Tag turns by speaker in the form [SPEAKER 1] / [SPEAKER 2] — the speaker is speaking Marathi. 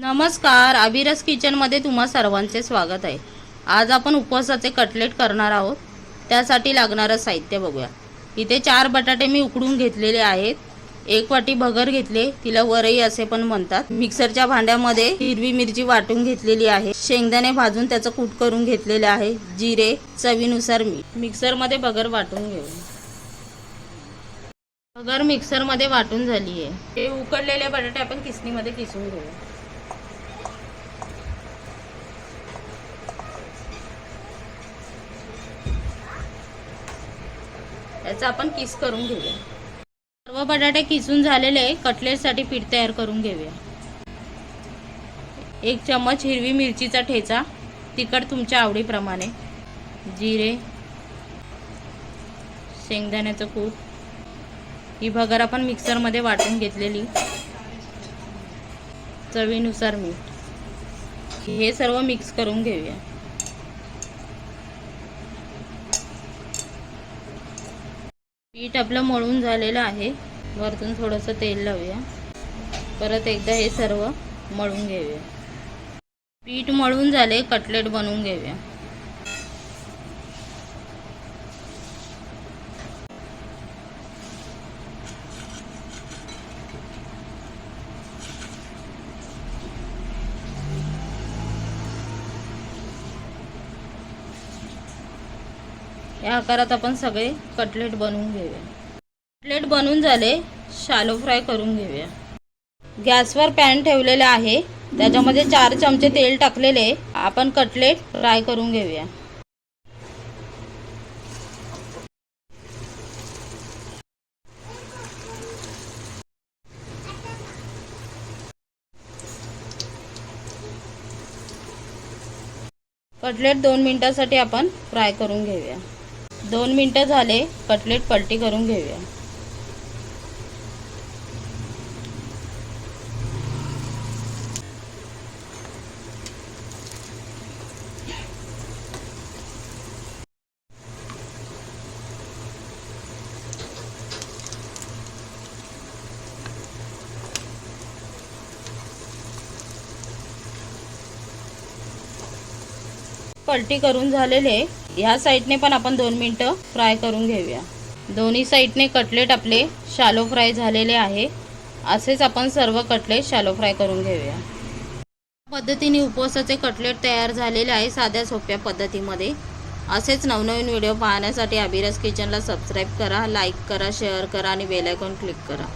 [SPEAKER 1] नमस्कार अभिरस किचनमध्ये तुम्हा सर्वांचे स्वागत आहे. आज आपण उपवासाचे कटलेट करणार आहोत. त्यासाठी लागणारं साहित्य बघूया. इथे चार बटाटे मी उकडून घेतलेले आहेत. एक वाटी भगर घेतले तिला वरई असे पण म्हणतात. मिक्सरच्या भांड्यामध्ये हिरवी मिरची वाटून घेतलेली आहे. शेंगदाणे भाजून त्याचं कूट करून घेतलेले आहे. जिरे चवीनुसार मीठ. मिक्सरमध्ये भगर वाटून घेऊ भगर मिक्सरमध्ये वाटून झाली आहे हे उकडलेले बटाटे आपण किसणीमध्ये किसून घेऊ. याचा आपण किस करून घेऊया? सर्व बटाटे किसून झालेले कटलेटसाठी पीठ तयार करून घेऊया. एक चमच हिरवी मिरचीचा ठेचा तिखट तुमच्या आवडीप्रमाणे जिरे शेंगदाण्याचं कूट. ही भगर आपण मिक्सरमध्ये वाटून घेतलेली. चवीनुसार मीठ. हे सर्व मिक्स करून घेऊया. पीठ आपलं मळून झालेलं आहे. वरतून थोडंसं तेल लावूया. परत एकदा हे सर्व मळून घेऊया. पीठ मळून झाले कटलेट बनवून घेऊया. या आकारात आपण सगळे कटलेट बनवून घेऊया. कटलेट बनवून झाले शालो फ्राय करून घेऊया. गॅसवर पॅन ठेवलेला आहे. त्याच्यामध्ये चार चमचे तेल टाकलेले. आपण कटलेट फ्राय करून घेऊया. कटलेट दोन मिनिटासाठी आपण फ्राय करून घेऊया. दोन मिनटं झाले. कटलेट पलटी करून घेऊया. पलटी करून झालेले ह्या साईडने पण आपण दोन मिनटं फ्राय करून घेऊया. दोन्ही साईडने कटलेट आपले शालो फ्राय झालेले आहे. असेच आपण सर्व कटलेट शालो फ्राय करून घेऊया. पद्धतीने उपवासाचे कटलेट तयार झालेले आहे साध्या सोप्या पद्धतीमध्ये. असेच नवनवीन व्हिडिओ पाहण्यासाठी अभिरस किचनला सबस्क्राईब करा लाईक करा शेअर करा आणि बेलायकॉन क्लिक करा.